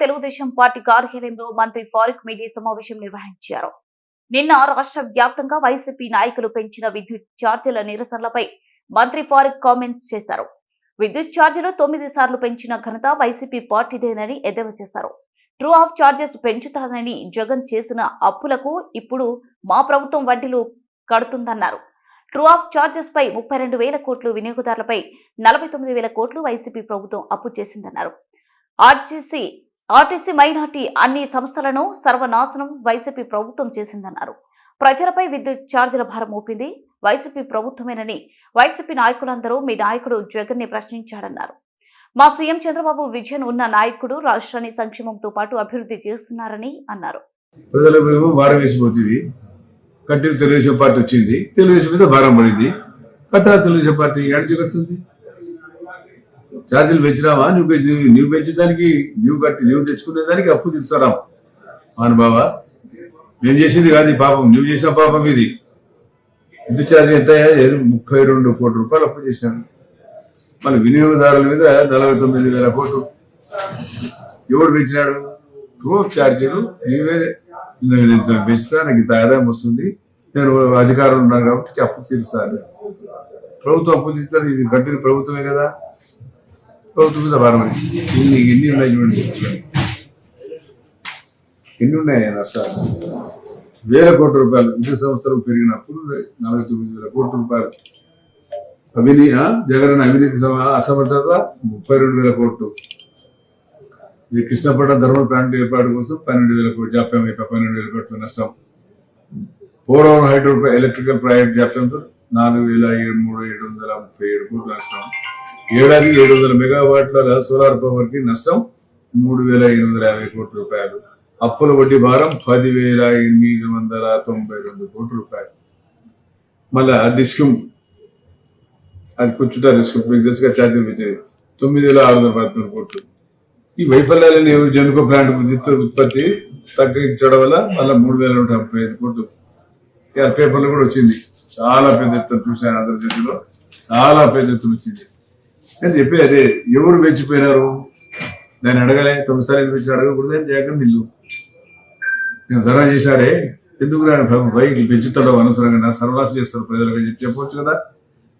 Telugu Desam party కార్యాలయంలో మంత్రి Farooq media సమావేశం నిర్వహించారు. నిన్న రాష్ట్ర వ్యాప్తంగా వైసీపీ నాయకులు పెంచిన విద్యుత్ ఛార్జీల నిరసనలపై మంత్రి ఫారూక్ కామెంట్స్ చేశారు. విద్యుత్ ఛార్జీలు తొమ్మిది సార్లు పెంచిన ఘనత వైసీపీ పార్టీదేనని ఎద్దేవా చేశారు. ట్రూ ఆఫ్ ఛార్జెస్ పెంచుతానని జగన్ చేసిన అప్పులకు ఇప్పుడు మా ప్రభుత్వం వడ్డీలు కడుతుందన్నారు. ట్రూ ఆఫ్ ఛార్జెస్ పై ముప్పై రెండు వేల కోట్లు వినియోగదారులపై నలభై తొమ్మిది వేల కోట్లు వైసీపీ ప్రభుత్వం అప్పు చేసిందన్నారు. ఆర్టీసీ ఆర్టీసీ మైనార్టీ అన్ని సంస్థలను సర్వనాశనం వైసీపీ ప్రభుత్వం చేసిందన్నారు. ప్రజలపై విద్యుత్ ఛార్జీల భారం మోపింది వైసీపీ ప్రభుత్వమేనని వైసీపీ నాయకులందరూ మీ నాయకుడు జగన్ని ప్రశ్నించాడన్నారు. మా సీఎం చంద్రబాబు విజయన్ ఉన్న నాయకుడు రాష్ట్రాన్ని సంక్షేమంతో పాటు అభివృద్ధి చేస్తున్నారని అన్నారు. భారం వేసిపోతుంది. కట్టిన తెలుగుదేశం పార్టీ వచ్చింది. తెలుగుదేశం మీద భారం పడింది. కట్టా తెలుగుదేశం పార్టీ ఛార్జీలు పెంచినావా? నువ్వు పెంచి- నువ్వు పెంచిన దానికి నువ్వు కట్టి నువ్వు తెచ్చుకునే దానికి అప్పు తీర్చారా మాను బాబా మేము చేసింది కాదు పాపం. నువ్వు చేసిన పాపం ఇది. విద్యుత్ ఛార్జీ ఎంత ముప్పై రెండు కోట్ల రూపాయలు అప్పు చేశాను మన వినియోగదారుల మీద నలభై తొమ్మిది వేల కోట్లు. ఎవడు పెంచినాడు? ట్రూఫ్ ఛార్జీలు నీవే. పెంచుతా నాకు ఇంత ఆదాయం వస్తుంది. నేను అధికారులు ఉన్నాను కాబట్టి అప్పు తీరుస్తాను. ప్రభుత్వం అప్పు తీరుతాను ఇది కట్టిన ప్రభుత్వమే కదా. ప్రభుత్వం మీద ఇన్ని ఎన్ని ఉన్నాయి చూడండి. ఎన్ని ఉన్నాయి నష్టాలు. వేల కోట్ల రూపాయలు. విద్యుత్ సంస్థలు పెరిగినప్పుడు నలభై తొమ్మిది వేల కోట్ల రూపాయలు. అవినీ జగన్ అవినీతి అసమర్థత ముప్పై రెండు వేల కోట్లు. ఇది కృష్ణపట్నం ధర్మ ప్లాంట్ ఏర్పాటు కోసం పన్నెండు వేల కోట్లు జాప్యం అయిపోయి పన్నెండు వేల కోట్ల నష్టం. పోలవరం హైడ్రో ఎలక్ట్రికల్ ప్రాజెక్ట్ జాప్యంతో నాలుగు వేల ఏడు మూడు ఏడు వందల ముప్పై ఏడు కోట్ల నష్టం. ఏడాదికి ఏడు వందల మెగావాట్ల సోలార్ పవర్కి నష్టం మూడు వేల ఎనిమిది వందల యాభై కోట్ల రూపాయలు. అప్పుల వడ్డీ భారం పదివేల ఎనిమిది వందల తొంభై రెండు కోట్ల రూపాయలు. మళ్ళా డిస్కమ్ అది కూర్చుంటారు డిస్కమ్ మీకు తెలుసుగా ఛార్జీలు పెంచేది తొమ్మిది వేల ఆరు వందల పదమూడు కోట్లు. ఈ వైఫల్యాలని జనుకో ప్లాంట్ ఉత్పత్తి తగ్గించడం వల్ల మళ్ళీ మూడు వేల నూట ముప్పై ఐదు కోట్లు. ఇక పేపర్లో కూడా వచ్చింది. చాలా పెద్ద ఎత్తున చూశాను ఆంధ్రజ్యోతిలో చాలా పెద్ద ఎత్తున వచ్చింది. నేను చెప్పి అదే. ఎవరు మెచ్చిపోయినారు దాన్ని అడగలే. తొమ్మిదిసార్లు ఎందుకు పెంచి అడగకూడదు అని జగన్ నిల్లు నేను ధర చేశారే. ఎందుకు రాని బైక్ పెంచుతాడో అనవసరంగా సర్వనాశం చేస్తారు ప్రజలకు అని చెప్పి చెప్పవచ్చు కదా.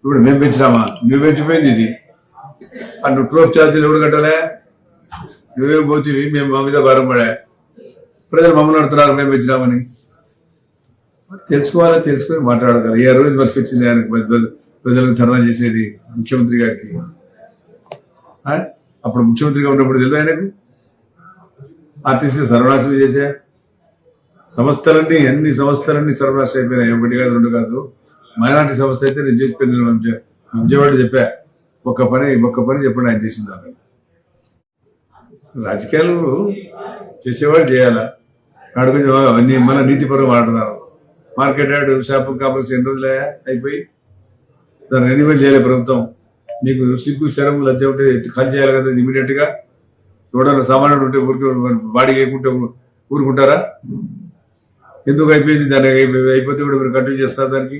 ఇప్పుడు మేము పెంచినామా? నువ్వు పెంచిపోయింది ఇది. అటు ట్రోఫ్ ఛార్జీలు ఎవరు కట్టాలే? నువ్వేం పోతుంది మేము మా మీద భారం పడా. ప్రజలు మమ్మల్ని అడుతున్నారు మేము పెంచినామని. తెలుసుకోవాలి తెలుసుకొని మాట్లాడగలరు ఏ రోజు బతికొచ్చింది ఆయనకు? ప్రజలకు ధర్నా చేసేది ముఖ్యమంత్రి గారికి. అప్పుడు ముఖ్యమంత్రిగా ఉన్నప్పుడు తెలియదు ఆయనకు? ఆర్టీసీ సర్వనాశనం చేసే సంస్థలన్నీ అన్ని సంస్థలన్నీ సర్వనాశనం అయిపోయినాయి. ఒకటి కాదు రెండు కాదు. మైనార్టీ సంస్థ అయితే నేను చెప్పాను విజయవాడ చెప్పా. ఒక్క పని ఒక్క పని చెప్పండి ఆయన చేసిన దాని రాజకీయాలు చేసేవాడు చేయాలా? వాడు కొంచెం అన్ని మన నీతిపరం వాడుతున్నారు మార్కెట్ యార్డ్ షాపింగ్ కాంప్లెక్స్ ఎన్ని రోజులే అయిపోయి. దాన్ని రెన్యువల్ చేయలే ప్రభుత్వం. మీకు సిగ్గు శరం లజ్జ ఉంటే ఖాళీ చేయాలి కదా ఇమీడియట్గా? ఎవడన్నా సామాన్యుడు ఉంటే ఊరికి బాడీ వేయకుంటే ఊరుకుంటారా? ఎందుకు అయిపోయింది? దాన్ని అయిపోతే కూడా మీరు కంటిన్యూ చేస్తారు దానికి?